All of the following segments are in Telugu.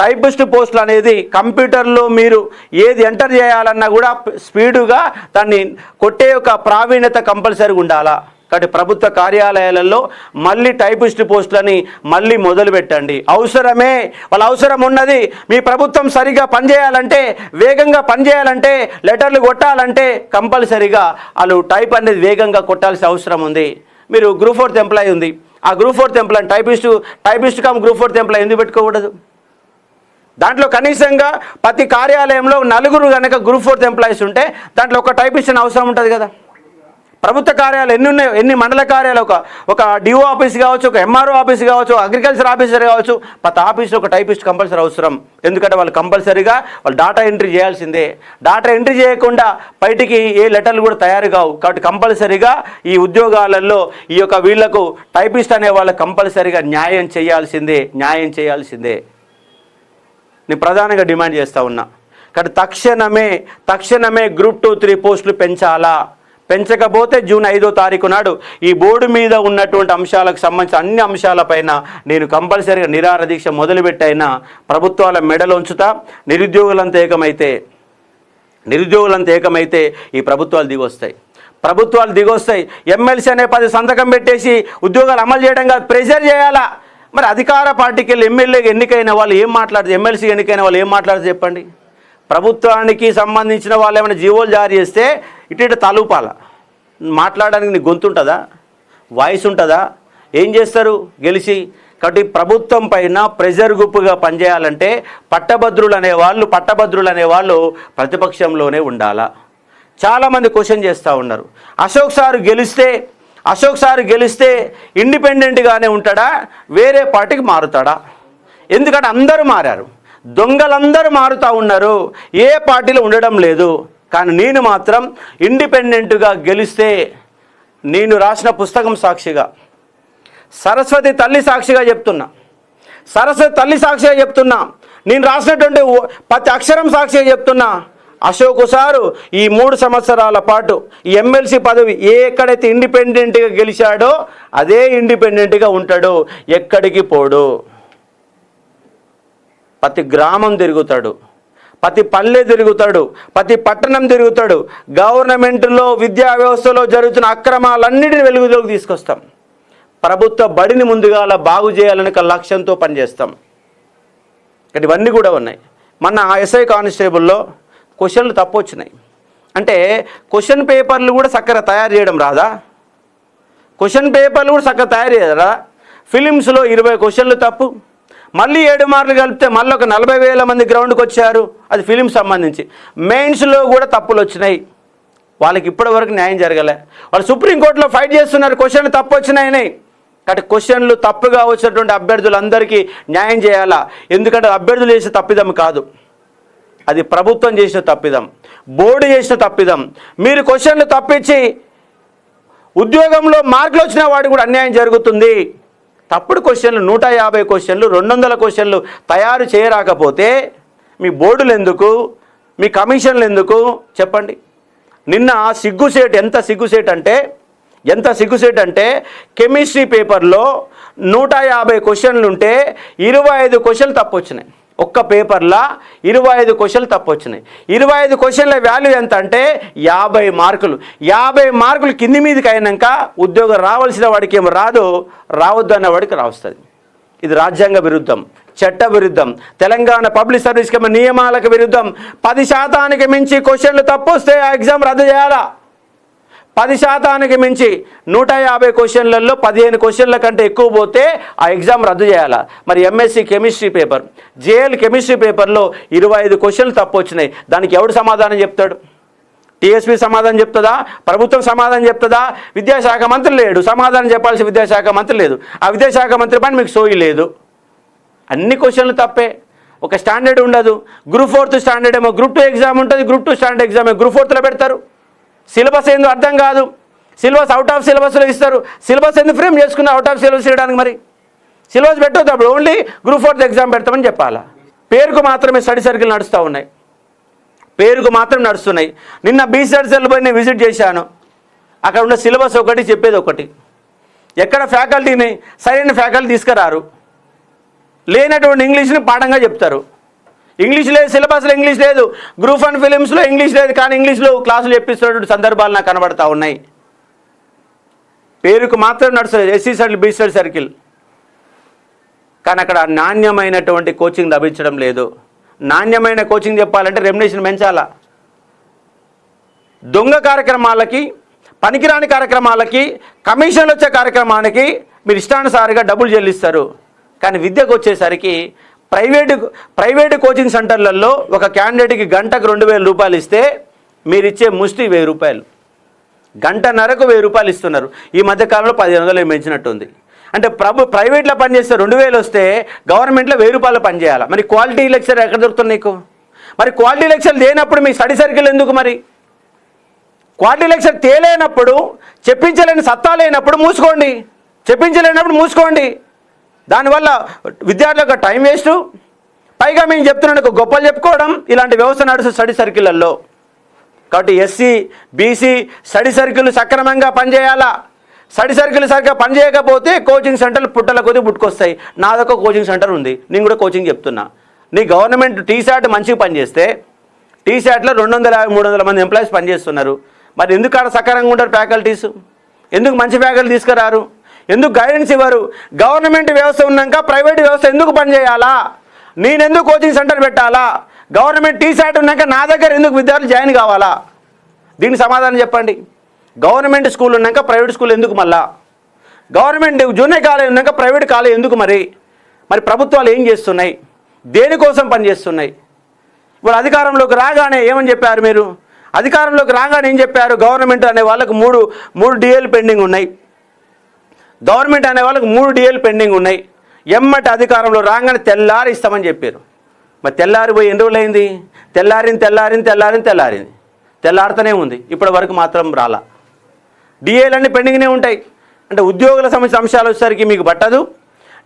టైపిస్ట్ పోస్టులు అనేది కంప్యూటర్లో మీరు ఏది ఎంటర్ చేయాలన్నా కూడా స్పీడుగా దాన్ని కొట్టే ఒక ప్రావీణ్యత కంపల్సరీగా ఉండాలా? కాబట్టి ప్రభుత్వ కార్యాలయాలలో మళ్ళీ టైపిస్ట్ పోస్టులని మళ్ళీ మొదలు పెట్టండి. అవసరమే వాళ్ళ అవసరం ఉన్నది మీ ప్రభుత్వం సరిగా పనిచేయాలంటే వేగంగా పనిచేయాలంటే లెటర్లు కొట్టాలంటే కంపల్సరీగా వాళ్ళు టైప్ అనేది వేగంగా కొట్టాల్సిన అవసరం ఉంది. మీరు గ్రూప్ ఫోర్త్ ఎంప్లాయీ ఉంది. ఆ group fourth employee typist typist cum group fourth employee ఎందుకు పెట్టుకోకూడదు? దాంట్లో కనీసంగా ప్రతి కార్యాలయంలో నలుగురు కనుక గ్రూప్ ఫోర్త్ ఎంప్లాయీస్ ఉంటే దాంట్లో ఒక టైపిస్ట్ అవసరం ఉంటుంది కదా. ప్రభుత్వ కార్యాలయాలు ఎన్ని ఉన్నాయో? ఎన్ని మండల కార్యాలయాలు ఒక ఒక డిఓ ఆఫీస్ కావచ్చు ఒక ఎంఆర్ఓ ఆఫీస్ కావచ్చు అగ్రికల్చర్ ఆఫీసర్ కావచ్చు ప్రతి ఆఫీస్లో ఒక టైపిస్ట్ కంపల్సరీ అవసరం. ఎందుకంటే వాళ్ళు కంపల్సరీగా వాళ్ళు డాటా ఎంట్రీ చేయాల్సిందే. డాటా ఎంట్రీ చేయకుండా బయటికి ఏ లెటర్లు కూడా తయారు కావు. కాబట్టి కంపల్సరీగా ఈ ఉద్యోగాలలో ఈ యొక్క వీళ్ళకు టైపిస్ట్ అనే వాళ్ళకి కంపల్సరీగా న్యాయం చేయాల్సిందే న్యాయం చేయాల్సిందే. నేను ప్రధానంగా డిమాండ్ చేస్తూ ఉన్నా. కానీ తక్షణమే తక్షణమే గ్రూప్ టూ త్రీ పోస్టులు పెంచాలా? పెంచకపోతే జూన్ ఐదో తారీఖు నాడు ఈ బోర్డు మీద ఉన్నటువంటి అంశాలకు సంబంధించిన అన్ని అంశాలపైన నేను కంపల్సరీగా నిరాహార దీక్ష మొదలుపెట్టైనా ప్రభుత్వాల మెడలు ఉంచుతా. నిరుద్యోగులంతా ఏకమైతే నిరుద్యోగులంతా ఏకమైతే ఈ ప్రభుత్వాలు దిగొస్తాయి. ప్రభుత్వాలు దిగొస్తాయి. ఎమ్మెల్సీ అనే పది సంతకం పెట్టేసి ఉద్యోగాలు అమలు చేయడం కాదు ప్రెషర్ చేయాలా? మరి అధికార పార్టీకి వెళ్ళి ఎమ్మెల్యే ఎన్నికైన వాళ్ళు ఏం మాట్లాడదు ఎమ్మెల్సీ ఎన్నికైన వాళ్ళు ఏం మాట్లాడదు చెప్పండి? ప్రభుత్వానికి సంబంధించిన వాళ్ళు ఏమైనా జీవోలు జారీ చేస్తే ఇటు ఇటు తలూపాల. మాట్లాడడానికి నీ గొంతు ఉంటుందా? వాయిస్ ఉంటుందా? ఏం చేస్తారు గెలిచి? కాబట్టి ప్రభుత్వం పైన ప్రెజర్ గుప్పుగా పనిచేయాలంటే పట్టభద్రులు అనేవాళ్ళు పట్టభద్రులు అనేవాళ్ళు ప్రతిపక్షంలోనే ఉండాలా? చాలామంది క్వశ్చన్ చేస్తూ ఉన్నారు. అశోక్ సార్ గెలిస్తే అశోక్ సార్ గెలిస్తే ఇండిపెండెంట్గానే ఉంటాడా? వేరే పార్టీకి మారుతాడా? ఎందుకంటే అందరూ మారారు. దొంగలందరూ మారుతూ ఉన్నారు. ఏ పార్టీలో ఉండడం లేదు. కానీ నేను మాత్రం ఇండిపెండెంట్గా గెలిస్తే నేను రాసిన పుస్తకం సాక్షిగా సరస్వతి తల్లి సాక్షిగా చెప్తున్నా. సరస్వతి తల్లి సాక్షిగా చెప్తున్నా. నేను రాసినటువంటి ఓ- ప్రతి అక్షరం సాక్షిగా చెప్తున్నా. అశోక్ సారు ఈ మూడు సంవత్సరాల పాటు ఈ ఎమ్మెల్సీ పదవి ఏ ఎక్కడైతే ఇండిపెండెంట్గా గెలిచాడో అదే ఇండిపెండెంట్గా ఉంటాడు. ఎక్కడికి పోడు? ప్రతి గ్రామం తిరుగుతాడు. ప్రతి పల్లె తిరుగుతాడు. ప్రతి పట్టణం తిరుగుతాడు. గవర్నమెంట్లో విద్యా వ్యవస్థలో జరుగుతున్న అక్రమాలన్నిటిని వెలుగులోకి తీసుకొస్తాం. ప్రభుత్వ బడిని ముందుగా అలా బాగు చేయాలని ఒక లక్ష్యంతో పనిచేస్తాం. ఇక్కడ ఇవన్నీ కూడా ఉన్నాయి. మన ఎస్ఐ కానిస్టేబుల్లో క్వశ్చన్లు తప్పు వచ్చినాయి అంటే క్వశ్చన్ పేపర్లు కూడా చక్కగా తయారు చేయడం రాదా? క్వశ్చన్ పేపర్లు కూడా చక్కగా తయారు చేయరా? ఫిలిమ్స్లో ఇరవై క్వశ్చన్లు తప్పు. మళ్ళీ ఏడు మార్కులు కలిపితే మళ్ళీ ఒక నలభై వేల మంది గ్రౌండ్కి వచ్చారు. అది ఫిలిం సంబంధించి. మెయిన్స్లో కూడా తప్పులు వచ్చినాయి. వాళ్ళకి ఇప్పటివరకు న్యాయం జరగలే. వాళ్ళు సుప్రీంకోర్టులో ఫైట్ చేస్తున్నారు. క్వశ్చన్లు తప్పు వచ్చినాయని కాబట్టి క్వశ్చన్లు తప్పుగా వచ్చినటువంటి అభ్యర్థులందరికీ న్యాయం చేయాలా? ఎందుకంటే అభ్యర్థులు చేసే తప్పిదం కాదు. అది ప్రభుత్వం చేసిన తప్పిదం బోర్డు చేసిన తప్పిదం. మీరు క్వశ్చన్లు తప్పించి ఉద్యోగంలో మార్కులు వచ్చిన వాడికి కూడా అన్యాయం జరుగుతుంది. తప్పుడు క్వశ్చన్లు నూట యాభై క్వశ్చన్లు రెండు వందల క్వశ్చన్లు తయారు చేయరాకపోతే మీ బోర్డులు ఎందుకు? మీ కమిషన్లు ఎందుకు? చెప్పండి. నిన్న సిగ్గుసేట్ ఎంత సిగ్గుసేట్ అంటే ఎంత సిగ్గుసేట్ అంటే కెమిస్ట్రీ పేపర్లో నూట యాభై క్వశ్చన్లు ఉంటే ఇరవై ఐదు క్వశ్చన్లు తప్పు వచ్చినాయి ఒక్క పేపర్లో ఇరవై ఐదు క్వశ్చన్లు తప్పు వచ్చినాయి ఇరవై ఐదు క్వశ్చన్ల వాల్యూ ఎంత అంటే యాభై మార్కులు. యాభై మార్కులు కింది మీదకి అయినాక ఉద్యోగం రావాల్సిన వాడికి ఏమో రాదు రావద్దు అన్న వాడికి రావస్తుంది. ఇది రాజ్యాంగ విరుద్ధం చట్ట విరుద్ధం తెలంగాణ పబ్లిక్ సర్వీస్ నియమాలకు విరుద్ధం. పది శాతానికి మించి క్వశ్చన్లు తప్పు వస్తే ఆ ఎగ్జామ్ రద్దు చేయాలా? పది శాతానికి మించి నూట యాభై క్వశ్చన్లలో పదిహేను క్వశ్చన్ల కంటే ఎక్కువ పోతే ఆ ఎగ్జామ్ రద్దు చేయాలా. మరి MSc chemistry paper JL chemistry పేపర్లో ఇరవై ఐదు క్వశ్చన్లు తప్పు వచ్చినాయి దానికి ఎవడు సమాధానం చెప్తాడు? టీఎస్పీ సమాధానం చెప్తుందా? ప్రభుత్వం సమాధానం చెప్తుందా? విద్యాశాఖ మంత్రి లేడు. సమాధానం చెప్పాల్సిన విద్యాశాఖ మంత్రి లేదు. ఆ విద్యాశాఖ మంత్రి పని మీకు సోయి లేదు. అన్ని క్వశ్చన్లు తప్పే. ఒక స్టాండర్డ్ ఉండదు. గ్రూప్ ఫోర్త్ స్టాండర్డ్ ఏమో గ్రూప్ టూ ఎగ్జామ్ ఉంటుంది. Group two standard exam group ఫోర్త్లో పెడతారు? సిలబస్ ఏందో అర్థం కాదు. సిలబస్ అవుట్ ఆఫ్ సిలబస్లో ఇస్తారు. సిలబస్ ఎందుకు ఫ్రేమ్ చేసుకున్న అవుట్ ఆఫ్ సిలబస్ చేయడానికి మరి? సిలబస్ పెట్టొద్దు అప్పుడు. ఓన్లీ గ్రూప్ ఫోర్త్ ఎగ్జామ్ పెడతామని చెప్పాలా? పేరుకు మాత్రమే స్టడీ సర్కిల్ నడుస్తూ ఉన్నాయి. పేరుకు మాత్రం నడుస్తున్నాయి. నిన్న బీసెడ్ సెల్ పోయి నేను విజిట్ చేశాను. అక్కడ ఉన్న సిలబస్ ఒకటి చెప్పేది ఒకటి. ఎక్కడ ఫ్యాకల్టీని సరైన ఫ్యాకల్టీ తీసుకురారు. లేనటువంటి ఇంగ్లీష్ని పాఠంగా చెప్తారు. ఇంగ్లీష్ లేదు సిలబస్లో ఇంగ్లీష్ లేదు గ్రూప్ అండ్ ఫిలిమ్స్లో ఇంగ్లీష్ లేదు కానీ ఇంగ్లీష్లో క్లాసులు చెప్పిస్తున్నటువంటి సందర్భాలు నాకు కనబడతా ఉన్నాయి. పేరుకు మాత్రం నడుస్తుంది ఎస్సీ సర్కిల్ బీ సర్కిల్. కానీ అక్కడ నాణ్యమైనటువంటి కోచింగ్ లభించడం లేదు. నాణ్యమైన కోచింగ్ చెప్పాలంటే రెమ్యునేషన్ పెంచాలా? దొంగ కార్యక్రమాలకి పనికిరాని కార్యక్రమాలకి కమిషన్లు వచ్చే కార్యక్రమానికి మీరు ఇష్టానుసారిగా డబ్బులు చెల్లిస్తారు. కానీ విద్యకు వచ్చేసరికి ప్రైవేటు ప్రైవేటు కోచింగ్ సెంటర్లలో ఒక క్యాండిడేట్కి గంటకు రెండు వేల రూపాయలు ఇస్తే మీరు ఇచ్చే ముష్టి వెయ్యి రూపాయలు. గంటన్నరకు వెయ్యి రూపాయలు ఇస్తున్నారు. ఈ మధ్యకాలంలో పదిహేను వందలు పెంచినట్టుంది. అంటే ప్రభు ప్రైవేట్లో పనిచేస్తే రెండు వేలు వస్తే గవర్నమెంట్లో వెయ్యి రూపాయలు పనిచేయాలి మరి క్వాలిటీ లెక్చర్ ఎక్కడ దొరుకుతుంది నీకు? మరి క్వాలిటీ లెక్చర్ లేనప్పుడు మీ స్టడీ సర్కిల్ ఎందుకు మరి? క్వాలిటీ లెక్చర్ తేలేనప్పుడు చెప్పించలేని సత్తా లేనప్పుడు మూసుకోండి. చెప్పించలేనప్పుడు మూసుకోండి. దానివల్ల విద్యార్థులకు టైం వేస్ట్. పైగా మేము చెప్తున్నాను గొప్పలు చెప్పుకోవడం ఇలాంటి వ్యవస్థ నడుస్తుంది స్టడీ సర్కిళ్ళల్లో. కాబట్టి ఎస్సీ బీసీ స్టడీ సర్కిల్ సక్రమంగా పనిచేయాలా? స్టడీ సర్కిల్ సరిగ్గా పనిచేయకపోతే కోచింగ్ సెంటర్లు పుట్టల కొద్ది పుట్టుకొస్తాయి. నాదొక కోచింగ్ సెంటర్ ఉంది. నేను కూడా కోచింగ్ చెప్తున్నా. నీ గవర్నమెంట్ టీశాట్ మంచిగా పనిచేస్తే టీశాట్లో రెండు వందల యాభై మూడు వందల మంది ఎంప్లాయీస్ పనిచేస్తున్నారు. మరి ఎందుకు అక్కడ సక్రమంగా ఉంటారు ఫ్యాకల్టీస్? ఎందుకు మంచి ఫ్యాకల్టీ తీసుకురారు? ఎందుకు గైడెన్స్ ఇవ్వరు? గవర్నమెంట్ వ్యవస్థ ఉన్నాక ప్రైవేట్ వ్యవస్థ ఎందుకు పనిచేయాలా? నేను ఎందుకు కోచింగ్ సెంటర్ పెట్టాలా గవర్నమెంట్ టీశాట్ ఉన్నాక నా దగ్గర ఎందుకు విద్యార్థులు జాయిన్ కావాలా? దీనికి సమాధానం చెప్పండి. గవర్నమెంట్ స్కూల్ ఉన్నాక ప్రైవేట్ స్కూల్ ఎందుకు మళ్ళా? గవర్నమెంట్ జూనియర్ కాలేజ్ ఉన్నాక ప్రైవేట్ కాలేజ్ ఎందుకు మరి? మరి ప్రభుత్వాలు ఏం చేస్తున్నాయి? దేనికోసం పనిచేస్తున్నాయి? ఇప్పుడు అధికారంలోకి రాగానే ఏమని చెప్పారు మీరు? అధికారంలోకి రాగానే ఏం చెప్పారు? గవర్నమెంట్ అనే వాళ్ళకు మూడు మూడు డిఎల్ పెండింగ్ ఉన్నాయి. గవర్నమెంట్ అనే వాళ్ళకి మూడు డిఎల్ పెండింగ్ ఉన్నాయి. ఎమ్మటి అధికారంలో రాగానే తెల్లారి ఇస్తామని చెప్పారు. మరి తెల్లారిపోయి ఎన్ని రోజులు అయింది తెల్లారింది తెల్లారింది తెల్లారింది తెల్లారింది. తెల్లారుతూనే ఉంది. ఇప్పటి వరకు మాత్రం రాలా. డిఏలన్నీ పెండింగ్నే ఉంటాయి. అంటే ఉద్యోగుల సమస్య అంశాలు వచ్చేసరికి మీకు పట్టదు.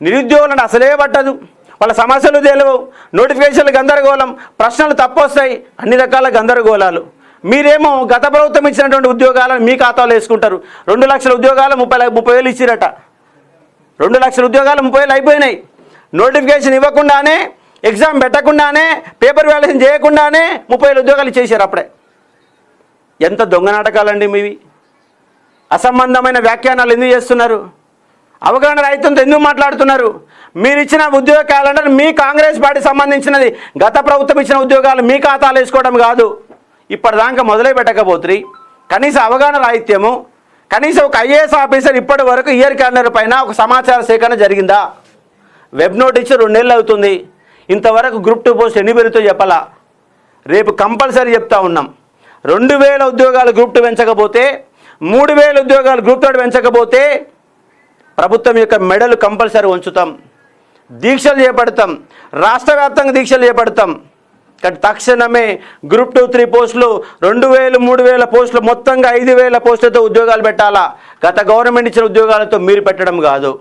నిరుద్యోగులు అంటే అసలే పట్టదు. వాళ్ళ సమస్యలు తెలియవు. నోటిఫికేషన్లు గందరగోళం. ప్రశ్నలు తప్పొస్తాయి. అన్ని రకాల గందరగోళాలు. మీరేమో గత ప్రభుత్వం ఇచ్చినటువంటి ఉద్యోగాలను మీ ఖాతాలో వేసుకుంటారు. రెండు లక్షల ఉద్యోగాలు ముప్పై ముప్పై వేలు ఇచ్చిరట. రెండు లక్షల ఉద్యోగాలు ముప్పై వేలు అయిపోయినాయి. నోటిఫికేషన్ ఇవ్వకుండానే ఎగ్జామ్ పెట్టకుండానే పేపర్ వ్యాల్యుయేషన్ చేయకుండానే ముప్పై వేల ఉద్యోగాలు ఇచ్చేసారు అప్పుడే. ఎంత దొంగ నాటకాలండి మీవి? అసంబంధమైన వ్యాఖ్యానాలు ఎందుకు చేస్తున్నారు? అవగాహన రైతులతో ఎందుకు మాట్లాడుతున్నారు? మీరు ఇచ్చిన ఉద్యోగ క్యాలెండర్ మీ కాంగ్రెస్ పార్టీ సంబంధించినది. గత ప్రభుత్వం ఇచ్చిన ఉద్యోగాలు మీ ఖాతాలు వేసుకోవడం కాదు. ఇప్పటిదాకా మొదలై పెట్టకపోతుంది కనీస అవగాహన రాహిత్యము కనీసం ఒక ఐఏఎస్ ఆఫీసర్ ఇప్పటి వరకు ఇయర్ క్యాలెండర్ పైన ఒక సమాచార సేకరణ జరిగిందా? వెబ్ నోట్ ఇచ్చి రెండు నెలలు అవుతుంది. ఇంతవరకు గ్రూప్ టూ పోస్ట్ ఎన్ని పెరుగుతో చెప్పాలా? రేపు కంపల్సరీ చెప్తా ఉన్నాం. రెండు వేల ఉద్యోగాలు గ్రూప్ టూ పెంచకపోతే మూడు వేల ఉద్యోగాలు గ్రూప్ థర్డ్ పెంచకపోతే ప్రభుత్వం యొక్క మెడలు కంపల్సరీ ఉంచుతాం దీక్షలు చేపడతాం. రాష్ట్ర వ్యాప్తంగా దీక్షలు చేపడతాం. కానీ తక్షణమే గ్రూప్ టూ త్రీ పోస్టులు రెండు వేలు మూడు వేల పోస్టులు మొత్తంగా ఐదు వేల పోస్టులతో ఉద్యోగాలు పెట్టాలా? గత గవర్నమెంట్ ఇచ్చిన ఉద్యోగాలతో మీరు పెట్టడం కాదు.